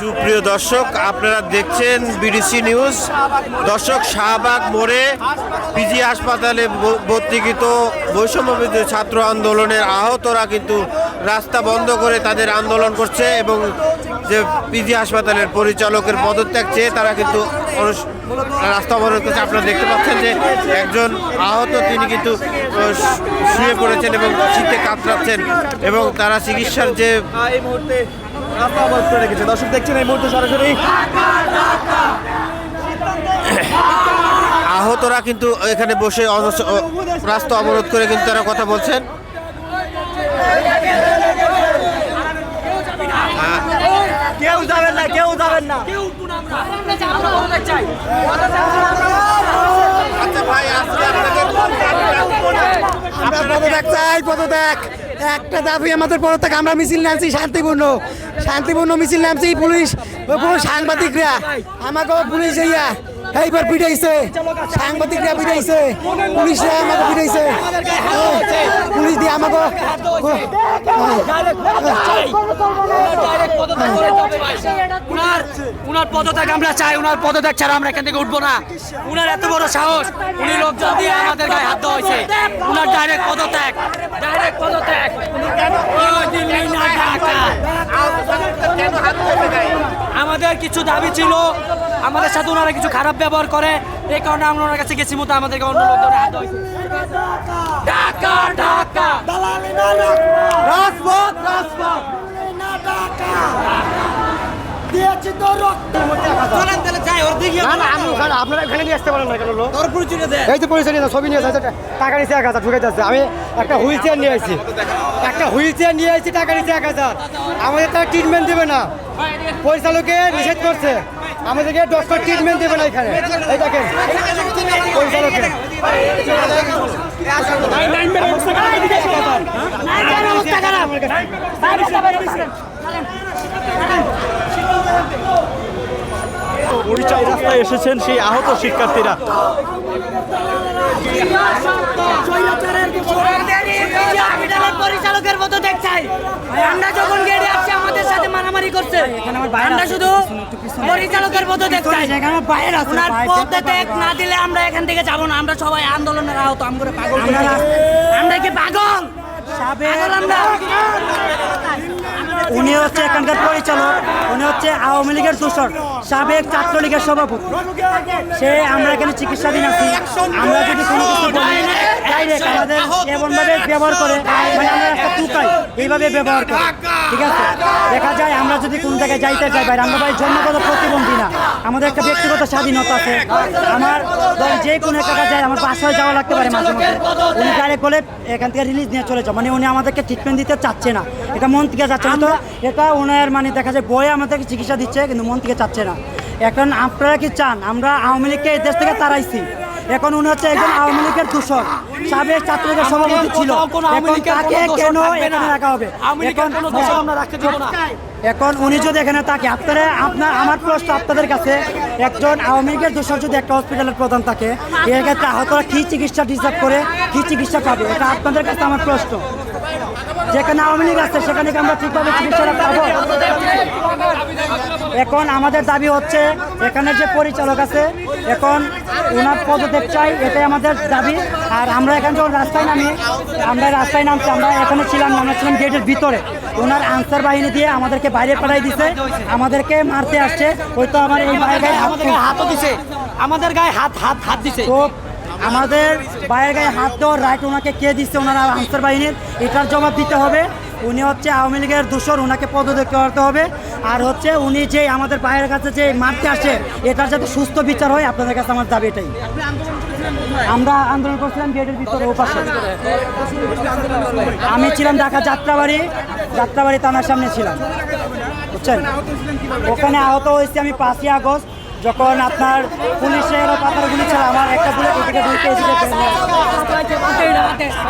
সুপ্রিয় দর্শক, আপনারা দেখছেন বিডিসি নিউজ। দর্শক, শাহবাগ মোড়ে পিজি হাসপাতালে ভর্তিকৃত বৈষম্যবিদ্যুৎ ছাত্র আন্দোলনের আহতরা কিন্তু রাস্তা বন্ধ করে তাদের আন্দোলন করছে এবং যে পিজি হাসপাতালের পরিচালকের পদত্যাগ চেয়ে তারা কিন্তু রাস্তা অবরোধ করছে। আপনারা দেখতে পাচ্ছেন যে একজন আহত, তিনি কিন্তু শুয়ে পড়েছেন এবং শীতে কাতরাচ্ছেন এবং তারা চিকিৎসার যে রাস্তা অবরোধ করে রেখেছে। দর্শক দেখছেন এই মুহূর্তে সরাসরি আহতরা কিন্তু এখানে বসে রাস্তা অবরোধ করে কিন্তু তারা কথা বলছেন। কেউ যাবেন না কেউ যাবেন না। আচ্ছা ভাই আপনাদের পদত্যাগ চাই পদত্যাগ। একটা দাবি আমাদের পর থেকে, আমরা মিছিল নামছি শান্তিপূর্ণ। শান্তিপূর্ণ মিছিল নামছি পুলিশ সাংবাদিকরা। আমাকে পুলিশ ইয়া। এইবার পিটাইছে। সাংবাদিকরা পিটাইছে। পুলিশরা আমাকে পিটাইছে। পুলিশ দিয়ে আমাকে উনার উনার পদত্যাগ আমরা চাই উনার পদত্যাগ ছাড়া আমরা এখান থেকে উঠবো না। উনার এত বড় সাহস উনি লোকজন দিয়ে আমাদের গায়ে হাত দেওয়া হয়েছে। উনার ডাইরেক্ট পদত্যাগ ডাইরেক্ট পদত্যাগ। ওই দিল্লি না ঢাকা। আমাদের কিছু দাবি ছিল। আমাদের সাথে ওনারা কিছু খারাপ ব্যবহার করে। এই কারণে আমরা ওনার কাছে গেছি মতো আমাদেরকে অন্য লোক ধরে হাত ঢাকা ঢাকা রাজপথ রাজপথ। দিয়েছি তো রক্ত আপনারা এখানে নিয়ে আসতে পারেন না কেন লোক এই তো পরিচয় নিয়ে ছবি নিয়ে যাচ্ছে টাকা নিচ্ছে এক হাজার ঢুকে যাচ্ছে আমি একটা হুইল চেয়ার নিয়ে আসছি একটা হুইল চেয়ার নিয়ে আসছি টাকা নিচ্ছে এক হাজার আমাদের তারা ট্রিটমেন্ট দেবে না পরিচালকে নিষেধ করছে আমাদেরকে ডক্টর ট্রিটমেন্ট দেবে না এখানে এই দেখেন পরিচালকে পরিচয় রাস্তায় এসেছেন সেই আহত শিক্ষার্থীরা। পরিচালকের মতো দেখছাই। আমরা যখন গেড়ে আসছে, আমাদের সাথে মারামারি করছে। আমরা শুধু পরিচালকের মতো দেখছাই। ওনার পদত্যাগ না দিলে আমরা এখান থেকে যাব না। আমরা সবাই আন্দোলনের আহত। আমরা পাগল? আমরা কি পাগল আমরা। উনি হচ্ছে এখানকার পরিচালক, উনি হচ্ছে আওয়ামী লীগের দূষর, সাবেক ছাত্রলীগের সভাপতি। সে, আমরা এখানে চিকিৎসাধীন আছি। আমরা যদি কোনো কিছু বলি ডাইরেক্ট আমাদের এমনভাবে ব্যবহার করে মানে আমরা একটা টুকাই এইভাবে ব্যবহার করে। ঠিক আছে? দেখা যায় আমরা যদি কোন জায়গায় যাইতে চাই বাইরে আমরা ভাই জন্মগত প্রতিবন্ধী না। আমাদের একটা ব্যক্তিগত স্বাধীনতা আছে। আমার যে কোনো একটা যায় আমার বাসায় যাওয়া লাগতে পারে মাঝে মধ্যে। উনি ডাইরেক্ট বলে এখান থেকে রিলিজ নিয়ে চলে যাও। মানে উনি আমাদেরকে ট্রিটমেন্ট দিতে চাচ্ছে না। এটা মন থেকে যাচ্ছে না তো। এটা ওনার মানে দেখা যায় বয়ে আমাদেরকে চিকিৎসা দিচ্ছে কিন্তু মন থেকে চাচ্ছে না। এখন আপনারা কি চান? আমরা আওয়ামী লীগকে এই দেশ থেকে তাড়াইছি। এখন উনি হচ্ছে একজন আওয়ামী লীগের দূষক সাবেক ছাত্রলীগের সভাপতি ছিল। এখন তাকে কেন এখানে রাখা হবে? এখন না। এখন উনি যদি এখানে থাকে আপনারা আপনার আমার প্রশ্ন আপনাদের কাছে একজন আওয়ামী লীগের দোষর যদি একটা হসপিটালের প্রধান থাকে এর ক্ষেত্রে আহতরা কি চিকিৎসা ডিসার্ভ করে কি চিকিৎসা পাবে? এটা আপনাদের কাছে আমার প্রশ্ন। যেখানে আওয়ামী লীগ আছে সেখানে আমরা ঠিকভাবে চিকিৎসাটা পাবো? এখন আমাদের দাবি হচ্ছে এখানে যে পরিচালক আছে এখন ওনার পদত্যাগ চাই এটাই আমাদের দাবি। আর আমরা এখানে যখন রাস্তায় নামি আমরা রাস্তায় নামছি আমরা এখানে ছিলাম আমরা ছিলাম গেটের ভিতরে। ওনার আনসার বাহিনী দিয়ে আমাদেরকে বাইরে পাঠাই দিছে আমাদেরকে মারতে আসছে। ওই তো আমার এই বাইরে হাতও দিছে। আমাদের গায়ে হাত হাত হাত দিছে। তো আমাদের বাইরের গায়ে হাত দেওয়ার রাইট ওনাকে কে দিচ্ছে ওনারা আনসার বাহিনীর? এটার জবাব দিতে হবে। উনি হচ্ছে আওয়ামী লীগের দোষর ওনাকে পদত্যাগ করতে হবে। আর হচ্ছে উনি যে আমাদের বাইরের কাছে যে মারতে আসে, এটার যাতে সুস্থ বিচার হয়, আপনাদের কাছে আমার দাবি এটাই। আমরা আন্দোলন করছিলাম গেটের ভিতরে, ও আমি ছিলাম ঢাকা যাত্রাবাড়ি যাত্রাবাড়ি থানার সামনে ছিলাম। বুঝছেন? ওখানে আহত হয়েছি আমি পাঁচই আগস্ট। যখন আপনার পুলিশের পাতার গুলি ছাড়া আমার একটা বুলেট এদিকে ঢুকে এদিকে বের হয়ে গেছে।